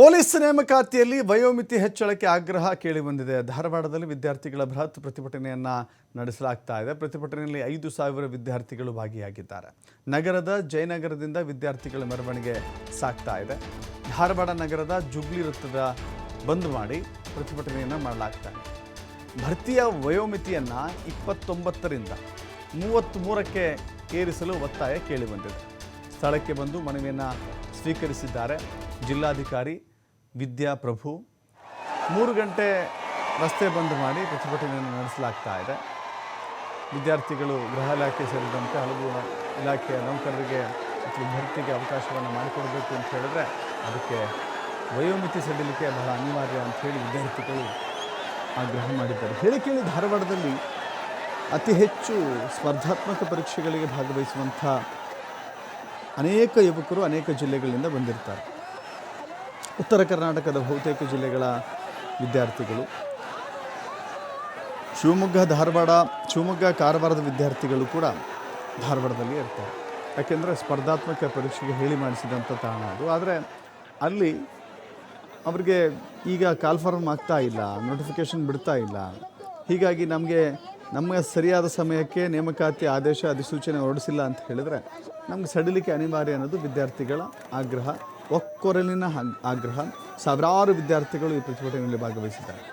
Police ನೇಮಕಾತಿಯಲ್ಲಿ ವಯೋಮಿತಿ ಹೆಚ್ಚಳಕ್ಕೆ ಆಗ್ರಹ ಕೇಳಿಬಂದಿದೆ ಧಾರವಾಡದಲ್ಲಿ ವಿದ್ಯಾರ್ಥಿಗಳ ಬೃಹತ್ ಪ್ರತಿಭಟನೆಯನ್ನು ನಡೆಸಲಾಗ್ತಾ ಇದೆ. ಪ್ರತಿಭಟನೆಯಲ್ಲಿ ಐದು ಸಾವಿರ ವಿದ್ಯಾರ್ಥಿಗಳು ಭಾಗಿಯಾಗಿದ್ದಾರೆ. ನಗರದ ಜಯನಗರದಿಂದ ವಿದ್ಯಾರ್ಥಿಗಳ ಮೆರವಣಿಗೆ ಸಾಗ್ತಾ ಇದೆ. ಧಾರವಾಡ ನಗರದ ಜುಗ್ಲಿ ವೃತ್ತದ ಬಂದ್ ಮಾಡಿ ಪ್ರತಿಭಟನೆಯನ್ನು ಮಾಡಲಾಗ್ತಾ ಇದೆ. ಭರ್ತಿಯ ವಯೋಮಿತಿಯನ್ನು ಇಪ್ಪತ್ತೊಂಬತ್ತರಿಂದ ಮೂವತ್ತ್ಮೂರಕ್ಕೆ ಏರಿಸಲು ಒತ್ತಾಯ ಕೇಳಿಬಂದಿದೆ ಸ್ಥಳಕ್ಕೆ ಬಂದು ಮನವಿಯನ್ನು ಸ್ವೀಕರಿಸಿದ್ದಾರೆ ಜಿಲ್ಲಾಧಿಕಾರಿ ವಿದ್ಯಾಪ್ರಭು ಮೂರು ಗಂಟೆ ರಸ್ತೆ ಬಂದ್ ಮಾಡಿ ಪ್ರತಿಭಟನೆಯನ್ನು ನಡೆಸಲಾಗ್ತಾ ಇದೆ. ವಿದ್ಯಾರ್ಥಿಗಳು ಗೃಹ ಇಲಾಖೆ ಸೇರಿದಂತೆ ಹಲವು ಇಲಾಖೆಯ ನೌಕರರಿಗೆ ಅಥವಾ ಭರ್ತಿಗೆ ಅವಕಾಶವನ್ನು ಮಾಡಿಕೊಡಬೇಕು ಅಂತ ಹೇಳಿದ್ರೆ ಅದಕ್ಕೆ ವಯೋಮಿತಿ ಸಡಿಲಿಕೆ ಬಹಳ ಅನಿವಾರ್ಯ ಅಂತ ಹೇಳಿ ವಿದ್ಯಾರ್ಥಿಗಳು ಆಗ್ರಹ ಮಾಡಿದ್ದಾರೆ. ಹೇಳಿ ಕೇಳಿ ಧಾರವಾಡದಲ್ಲಿ ಅತಿ ಹೆಚ್ಚು ಸ್ಪರ್ಧಾತ್ಮಕ ಪರೀಕ್ಷೆಗಳಿಗೆ ಭಾಗವಹಿಸುವಂಥ ಅನೇಕ ಯುವಕರು ಅನೇಕ ಜಿಲ್ಲೆಗಳಿಂದ ಬಂದಿರ್ತಾರೆ. ಉತ್ತರ ಕರ್ನಾಟಕದ ಬಹುತೇಕ ಜಿಲ್ಲೆಗಳ ವಿದ್ಯಾರ್ಥಿಗಳು. ಶಿವಮೊಗ್ಗ, ಧಾರವಾಡ, ಶಿವಮೊಗ್ಗ, ಕಾರವಾರದ ವಿದ್ಯಾರ್ಥಿಗಳು ಕೂಡ ಧಾರವಾಡದಲ್ಲಿ ಇರ್ತಾರೆ. ಯಾಕೆಂದರೆ ಸ್ಪರ್ಧಾತ್ಮಕ ಪರೀಕ್ಷೆಗೆ ಹೇಳಿ ಮಾಡಿಸಿದಂಥ ತಾಣ ಅದು. ಆದರೆ ಅಲ್ಲಿ ಅವರಿಗೆ ಈಗ ಕಾಲ್ಫಾರ್ಮ್ ಆಗ್ತಾ ಇಲ್ಲ ನೋಟಿಫಿಕೇಷನ್ ಬಿಡ್ತಾ ಇಲ್ಲ. ಹೀಗಾಗಿ ನಮಗೆ ನಮ್ಮ ಸರಿಯಾದ ಸಮಯಕ್ಕೆ ನೇಮಕಾತಿ ಆದೇಶ, ಅಧಿಸೂಚನೆ ಹೊರಡಿಸಿಲ್ಲ ಅಂತ ಹೇಳಿದರೆ ನಮಗೆ ಸಡಿಲಿಕೆ ಅನಿವಾರ್ಯ ಅನ್ನೋದು ವಿದ್ಯಾರ್ಥಿಗಳ ಆಗ್ರಹ, ಒಕ್ಕೊರಲಿನ ಆಗ್ರಹ. ಸಾವಿರಾರು ವಿದ್ಯಾರ್ಥಿಗಳು ಈ ಪ್ರತಿಭಟನೆಯಲ್ಲಿ ಭಾಗವಹಿಸಿದ್ದಾರೆ.